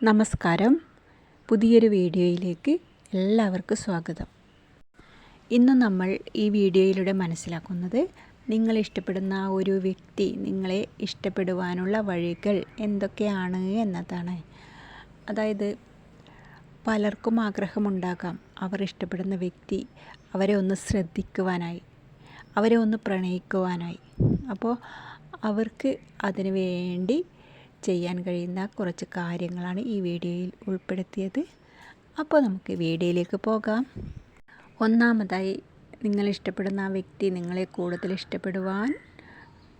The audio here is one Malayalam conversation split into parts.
നമസ്കാരം. പുതിയൊരു വീഡിയോയിലേക്ക് എല്ലാവർക്കും സ്വാഗതം. ഇന്ന് നമ്മൾ ഈ വീഡിയോയിലൂടെ മനസ്സിലാക്കുന്നത് നിങ്ങൾ ഇഷ്ടപ്പെടുന്ന ഒരു വ്യക്തി നിങ്ങളെ ഇഷ്ടപ്പെടുവാനുള്ള വഴികൾ എന്തൊക്കെയാണ് എന്നതാണ്. അതായത് പലർക്കും ആഗ്രഹമുണ്ടാകാം അവർ ഇഷ്ടപ്പെടുന്ന വ്യക്തി അവരെ ഒന്ന് ശ്രദ്ധിക്കുവാനായി അവരെ ഒന്ന് പ്രണയിക്കുവാനായി. അപ്പോൾ അവർക്ക് അതിനു വേണ്ടി ചെയ്യാൻ കഴിയുന്ന കുറച്ച് കാര്യങ്ങളാണ് ഈ വീഡിയോയിൽ ഉൾപ്പെടുത്തിയത്. അപ്പോൾ നമുക്ക് വീഡിയോയിലേക്ക് പോകാം. ഒന്നാമതായി നിങ്ങൾ ഇഷ്ടപ്പെടുന്ന ആ വ്യക്തി നിങ്ങളെ കൂടുതൽ ഇഷ്ടപ്പെടുവാൻ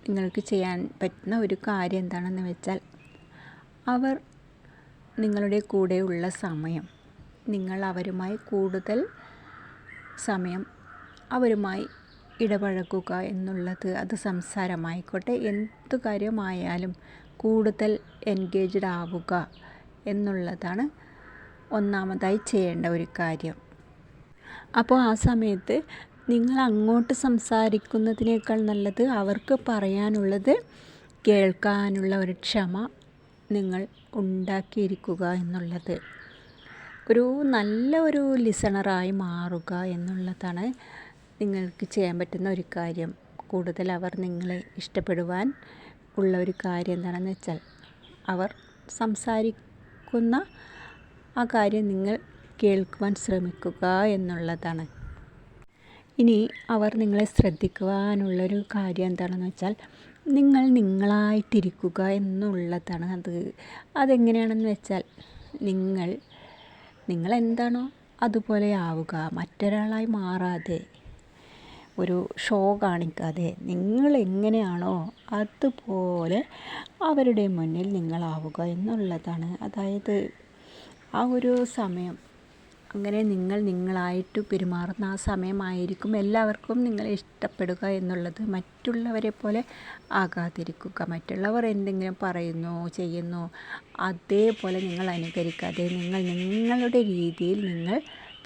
നിങ്ങൾക്ക് ചെയ്യാൻ പറ്റുന്ന ഒരു കാര്യം എന്താണെന്ന് വെച്ചാൽ അവർ നിങ്ങളുടെ കൂടെയുള്ള സമയം നിങ്ങൾ അവരുമായി കൂടുതൽ സമയം അവരുമായി ഇടപഴകുക എന്നുള്ളത് അത് സംസാരമായിക്കോട്ടെ. എന്തു കാര്യമായാലും കൂടുതൽ എൻഗേജ്ഡ് ആവുക എന്നുള്ളതാണ് ഒന്നാമതായി ചെയ്യേണ്ട ഒരു കാര്യം. അപ്പോൾ ആ സമയത്ത് നിങ്ങൾ അങ്ങോട്ട് സംസാരിക്കുന്നതിനേക്കാൾ നല്ലത് അവർക്ക് പറയാനുള്ളത് കേൾക്കാനുള്ള ഒരു ക്ഷമ നിങ്ങൾ ഉണ്ടാക്കിയിരിക്കുക എന്നുള്ളത്. ഒരു നല്ല ഒരു ലിസണറായി മാറുക എന്നുള്ളതാണ് നിങ്ങൾക്ക് ചെയ്യാൻ പറ്റുന്ന ഒരു കാര്യം. കൂടുതൽ അവർ നിങ്ങളെ ഇഷ്ടപ്പെടുവാൻ ഉള്ള ഒരു കാര്യം എന്താണെന്ന് വെച്ചാൽ അവർ സംസാരിക്കുന്ന ആ കാര്യം നിങ്ങൾ കേൾക്കുവാൻ ശ്രമിക്കുക എന്നുള്ളതാണ്. ഇനി അവർ നിങ്ങളെ ശ്രദ്ധിക്കുവാനുള്ളൊരു കാര്യം എന്താണെന്ന് വെച്ചാൽ നിങ്ങൾ നിങ്ങളായിട്ടിരിക്കുക എന്നുള്ളതാണ് അത്. അതെങ്ങനെയാണെന്ന് വെച്ചാൽ നിങ്ങൾ എന്താണോ അതുപോലെ ആവുക മറ്റൊരാളായി മാറാതെ ഒരു ഷോ കാണിക്കാതെ നിങ്ങൾ എങ്ങനെയാണോ അതുപോലെ അവരുടെ മുന്നിൽ നിങ്ങളാവുക എന്നുള്ളതാണ്. അതായത് ആ ഒരു സമയം അങ്ങനെ നിങ്ങൾ നിങ്ങളായിട്ട് പെരുമാറുന്ന ആ സമയമായിരിക്കും എല്ലാവർക്കും നിങ്ങളെ ഇഷ്ടപ്പെടുക എന്നുള്ളത്. മറ്റുള്ളവരെ പോലെ ആകാതിരിക്കുക. മറ്റുള്ളവർ എന്തെങ്കിലും പറയുന്നു ചെയ്യുന്നു അതേപോലെ നിങ്ങൾ അനുകരിക്കാതെ നിങ്ങൾ നിങ്ങളുടെ രീതിയിൽ നിങ്ങൾ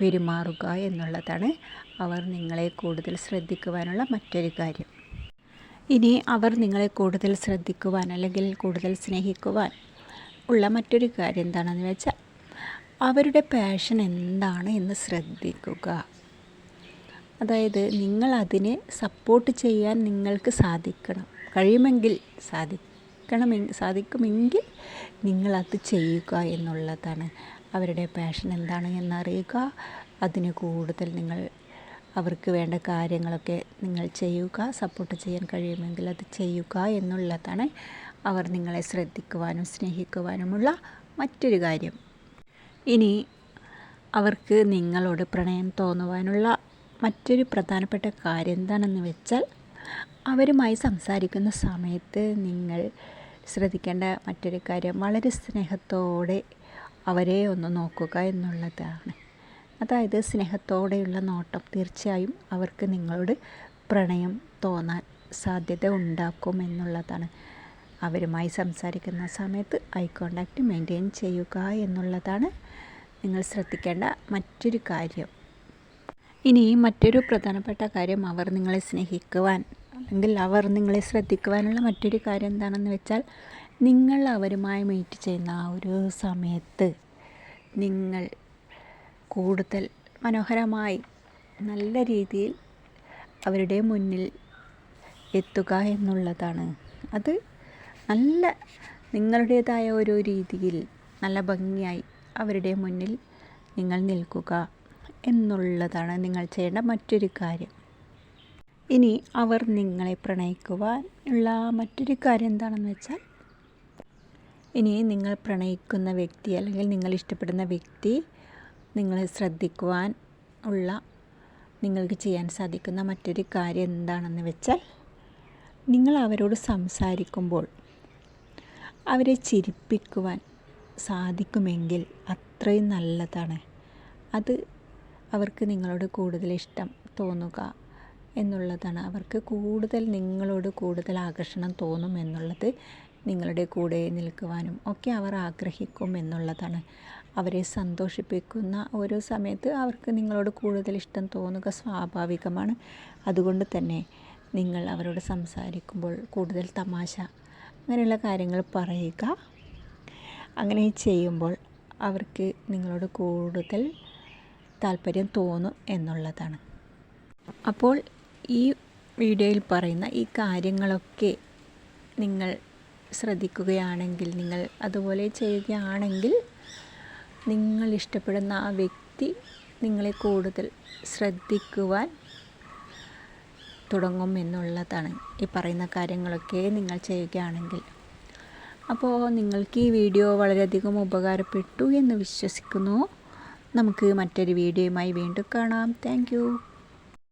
പെരുമാറുക എന്നുള്ളതാണ് അവർ നിങ്ങളെ കൂടുതൽ ശ്രദ്ധിക്കുവാനുള്ള മറ്റൊരു കാര്യം. ഇനി അവർ നിങ്ങളെ കൂടുതൽ ശ്രദ്ധിക്കുവാൻ അല്ലെങ്കിൽ കൂടുതൽ സ്നേഹിക്കുവാൻ ഉള്ള മറ്റൊരു കാര്യം എന്താണെന്ന് വെച്ചാൽ അവരുടെ പാഷൻ എന്താണ് എന്ന് ശ്രദ്ധിക്കുക. അതായത് നിങ്ങൾ അതിനെ സപ്പോർട്ട് ചെയ്യാൻ നിങ്ങൾക്ക് സാധിക്കണം. കഴിയുമെങ്കിൽ സാധിക്കണമെങ്കിൽ സാധിക്കുമെങ്കിൽ നിങ്ങളത് ചെയ്യുക എന്നുള്ളതാണ്. അവരുടെ പാഷൻ എന്താണ് എന്നറിയുക. അതിന് കൂടുതൽ നിങ്ങൾ അവർക്ക് വേണ്ട കാര്യങ്ങളൊക്കെ നിങ്ങൾ ചെയ്യുക. സപ്പോർട്ട് ചെയ്യാൻ കഴിയുമെങ്കിൽ അത് ചെയ്യുക എന്നുള്ളതാണ് അവർ നിങ്ങളെ ശ്രദ്ധിക്കുവാനും സ്നേഹിക്കുവാനുമുള്ള മറ്റൊരു കാര്യം. ഇനി അവർക്ക് നിങ്ങളോട് പ്രണയം തോന്നുവാനുള്ള മറ്റൊരു പ്രധാനപ്പെട്ട കാര്യം എന്താണെന്ന് വെച്ചാൽ അവരുമായി സംസാരിക്കുന്ന സമയത്ത് നിങ്ങൾ ശ്രദ്ധിക്കേണ്ട മറ്റൊരു കാര്യം വളരെ സ്നേഹത്തോടെ അവരെ ഒന്ന് നോക്കുക എന്നുള്ളതാണ്. അതായത് സ്നേഹത്തോടെയുള്ള നോട്ടം തീർച്ചയായും അവർക്ക് നിങ്ങളോട് പ്രണയം തോന്നാൻ സാധ്യത ഉണ്ടാക്കും എന്നുള്ളതാണ്. അവരുമായി സംസാരിക്കുന്ന സമയത്ത് ഐ കോണ്ടാക്റ്റ് മെയിന്റെയിൻ ചെയ്യുക എന്നുള്ളതാണ് നിങ്ങൾ ശ്രദ്ധിക്കേണ്ട മറ്റൊരു കാര്യം. ഇനി മറ്റൊരു പ്രധാനപ്പെട്ട കാര്യം അവർ നിങ്ങളെ സ്നേഹിക്കുവാൻ അല്ലെങ്കിൽ അവർ നിങ്ങളെ ശ്രദ്ധിക്കുവാനുള്ള മറ്റൊരു കാര്യം എന്താണെന്ന് വെച്ചാൽ നിങ്ങൾ അവരുമായി മീറ്റ് ചെയ്യുന്ന ആ ഒരു സമയത്ത് നിങ്ങൾ കൂടുതൽ മനോഹരമായി നല്ല രീതിയിൽ അവരുടെ മുന്നിൽ എത്തുക എന്നുള്ളതാണ്. അത് നല്ല നിങ്ങളുടേതായ ഒരു രീതിയിൽ നല്ല ഭംഗിയായി അവരുടെ മുന്നിൽ നിങ്ങൾ നിൽക്കുക എന്നുള്ളതാണ് നിങ്ങൾ ചെയ്യേണ്ട മറ്റൊരു കാര്യം. ഇനി അവർ നിങ്ങളെ പ്രണയിക്കുവാൻ ഉള്ള മറ്റൊരു കാര്യം എന്താണെന്ന് വെച്ചാൽ ഇനി നിങ്ങൾ പ്രണയിക്കുന്ന വ്യക്തി അല്ലെങ്കിൽ നിങ്ങൾ ഇഷ്ടപ്പെടുന്ന വ്യക്തി നിങ്ങളെ ശ്രദ്ധിക്കുവാൻ ഉള്ള നിങ്ങൾക്ക് ചെയ്യാൻ സാധിക്കുന്ന മറ്റൊരു കാര്യം എന്താണെന്ന് വെച്ചാൽ നിങ്ങൾ അവരോട് സംസാരിക്കുമ്പോൾ അവരെ ചിരിപ്പിക്കുവാൻ സാധിക്കുമെങ്കിൽ അത്രയും നല്ലതാണ്. അത് അവർക്ക് നിങ്ങളോട് കൂടുതൽ ഇഷ്ടം തോന്നുക എന്നുള്ളതാണ്. അവർക്ക് കൂടുതൽ നിങ്ങളോട് കൂടുതൽ ആകർഷണം തോന്നും എന്നുള്ളത് നിങ്ങളുടെ കൂടെ നിൽക്കുവാനും ഒക്കെ അവർ ആഗ്രഹിക്കും എന്നുള്ളതാണ്. അവരെ സന്തോഷിപ്പിക്കുന്ന ഓരോ സമയത്ത് അവർക്ക് നിങ്ങളോട് കൂടുതൽ ഇഷ്ടം തോന്നുക സ്വാഭാവികമാണ്. അതുകൊണ്ട് തന്നെ നിങ്ങൾ അവരോട് സംസാരിക്കുമ്പോൾ കൂടുതൽ തമാശ അങ്ങനെയുള്ള കാര്യങ്ങൾ പറയുക. അങ്ങനെ ചെയ്യുമ്പോൾ അവർക്ക് നിങ്ങളോട് കൂടുതൽ താല്പര്യം തോന്നും എന്നുള്ളതാണ്. അപ്പോൾ ഈ വീഡിയോയിൽ പറയുന്ന ഈ കാര്യങ്ങളൊക്കെ നിങ്ങൾ ശ്രദ്ധിക്കുകയാണെങ്കിൽ നിങ്ങൾ അതുപോലെ ചെയ്യുകയാണെങ്കിൽ നിങ്ങൾ ഇഷ്ടപ്പെടുന്ന ആ വ്യക്തി നിങ്ങളെ കൂടുതൽ ശ്രദ്ധിക്കുവാൻ തുടങ്ങും എന്നുള്ളതാണ് ഈ പറയുന്ന കാര്യങ്ങളൊക്കെ നിങ്ങൾ ചെയ്യുകയാണെങ്കിൽ. അപ്പോൾ നിങ്ങൾക്ക് ഈ വീഡിയോ വളരെയധികം ഉപകാരപ്പെട്ടു എന്ന് വിശ്വസിക്കുന്നു. നമുക്ക് മറ്റൊരു വീഡിയോയുമായി വീണ്ടും കാണാം. താങ്ക്